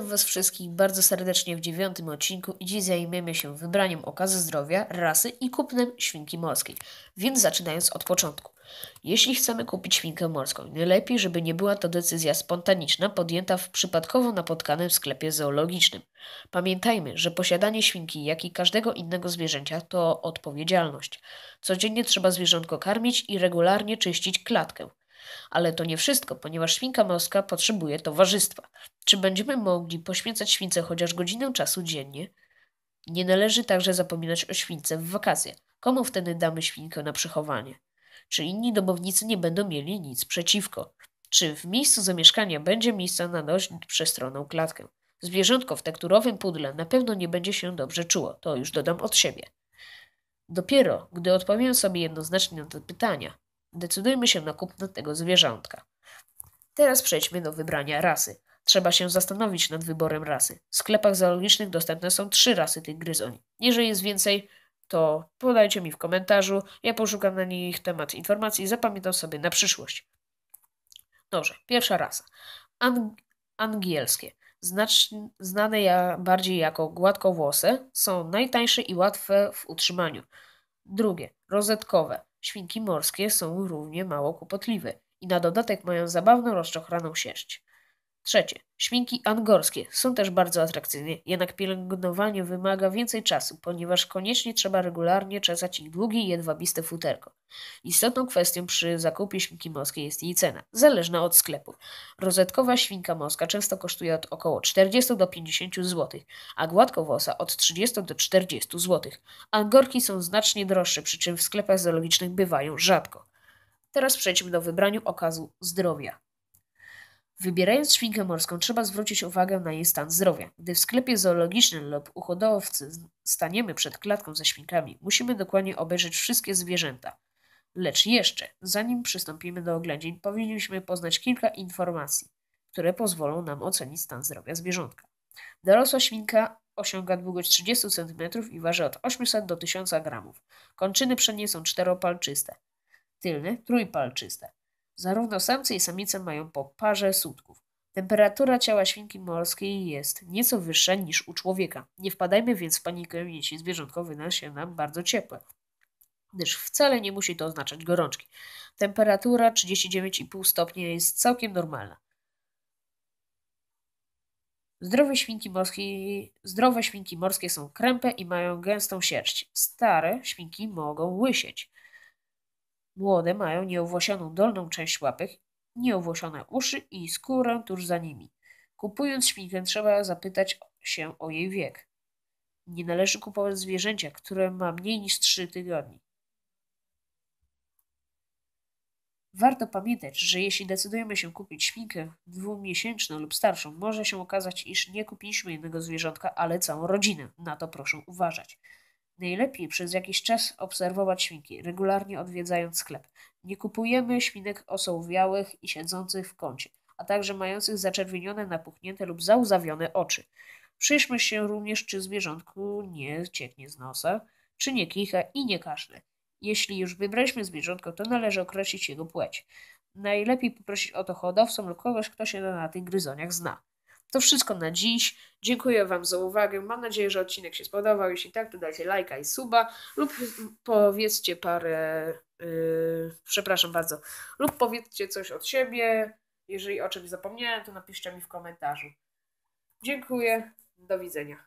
Was wszystkich bardzo serdecznie w dziewiątym odcinku i dziś zajmiemy się wybraniem okazy zdrowia, rasy i kupnem świnki morskiej. Więc zaczynając od początku. Jeśli chcemy kupić świnkę morską, najlepiej, żeby nie była to decyzja spontaniczna podjęta w przypadkowo napotkanym sklepie zoologicznym. Pamiętajmy, że posiadanie świnki, jak i każdego innego zwierzęcia, to odpowiedzialność. Codziennie trzeba zwierzątko karmić i regularnie czyścić klatkę. Ale to nie wszystko, ponieważ świnka morska potrzebuje towarzystwa. Czy będziemy mogli poświęcać śwince chociaż godzinę czasu dziennie? Nie należy także zapominać o śwince w wakacje. Komu wtedy damy świnkę na przechowanie? Czy inni domownicy nie będą mieli nic przeciwko? Czy w miejscu zamieszkania będzie miejsce na dość przestronną klatkę? Zwierzątko w tekturowym pudle na pewno nie będzie się dobrze czuło, to już dodam od siebie. Dopiero, gdy odpowiem sobie jednoznacznie na te pytania, decydujmy się na kupno tego zwierzątka. Teraz przejdźmy do wybrania rasy. Trzeba się zastanowić nad wyborem rasy. W sklepach zoologicznych dostępne są trzy rasy tych gryzoni. Jeżeli jest więcej, to podajcie mi w komentarzu. Ja poszukam na nich temat informacji i zapamiętam sobie na przyszłość. Dobrze, pierwsza rasa. Ang angielskie. Znacz, znane ja bardziej jako gładkowłose, są najtańsze i łatwe w utrzymaniu. Drugie, rozetkowe. Świnki morskie są równie mało kłopotliwe i na dodatek mają zabawną, rozczochraną sierść. Trzecie. Świnki angorskie są też bardzo atrakcyjne, jednak pielęgnowanie wymaga więcej czasu, ponieważ koniecznie trzeba regularnie czesać ich długie i jedwabiste futerko. Istotną kwestią przy zakupie świnki morskiej jest jej cena, zależna od sklepu. Rozetkowa świnka morska często kosztuje od około 40 do 50 zł, a gładkowłosa od 30 do 40 zł. Angorki są znacznie droższe, przy czym w sklepach zoologicznych bywają rzadko. Teraz przejdźmy do wybrania okazu zdrowia. Wybierając świnkę morską, trzeba zwrócić uwagę na jej stan zdrowia. Gdy w sklepie zoologicznym lub u hodowcy staniemy przed klatką ze świnkami, musimy dokładnie obejrzeć wszystkie zwierzęta. Lecz jeszcze, zanim przystąpimy do oględzin, powinniśmy poznać kilka informacji, które pozwolą nam ocenić stan zdrowia zwierzątka. Dorosła świnka osiąga długość 30 cm i waży od 800 do 1000 g. Kończyny przednie są czteropalczyste, tylne trójpalczyste. Zarówno samce i samice mają po parze sutków. Temperatura ciała świnki morskiej jest nieco wyższa niż u człowieka. Nie wpadajmy więc w panikę, jeśli zwierzątko wyda się nam bardzo ciepłe, gdyż wcale nie musi to oznaczać gorączki. Temperatura 39,5 stopnia jest całkiem normalna. Zdrowe świnki, morskie, zdrowe świnki morskie są krępe i mają gęstą sierść. Stare świnki mogą łysieć. Młode mają nieowłosioną dolną część łapek, nieowłosione uszy i skórę tuż za nimi. Kupując świnkę trzeba zapytać się o jej wiek. Nie należy kupować zwierzęcia, które ma mniej niż 3 tygodnie. Warto pamiętać, że jeśli decydujemy się kupić świnkę dwumiesięczną lub starszą, może się okazać, iż nie kupiliśmy jednego zwierzątka, ale całą rodzinę. Na to proszę uważać. Najlepiej przez jakiś czas obserwować świnki, regularnie odwiedzając sklep. Nie kupujemy świnek osołwiałych i siedzących w kącie, a także mających zaczerwienione, napuchnięte lub załzawione oczy. Przyjrzmy się również, czy zwierzątku nie cieknie z nosa, czy nie kicha i nie kaszle. Jeśli już wybraliśmy zwierzątko, to należy określić jego płeć. Najlepiej poprosić o to hodowcą lub kogoś, kto się na tych gryzoniach zna. To wszystko na dziś. Dziękuję Wam za uwagę. Mam nadzieję, że odcinek się spodobał. Jeśli tak, to dajcie lajka i suba lub powiedzcie parę. Yy, przepraszam bardzo. Lub powiedzcie coś od siebie. Jeżeli o czymś zapomniałem, to napiszcie mi w komentarzu. Dziękuję. Do widzenia.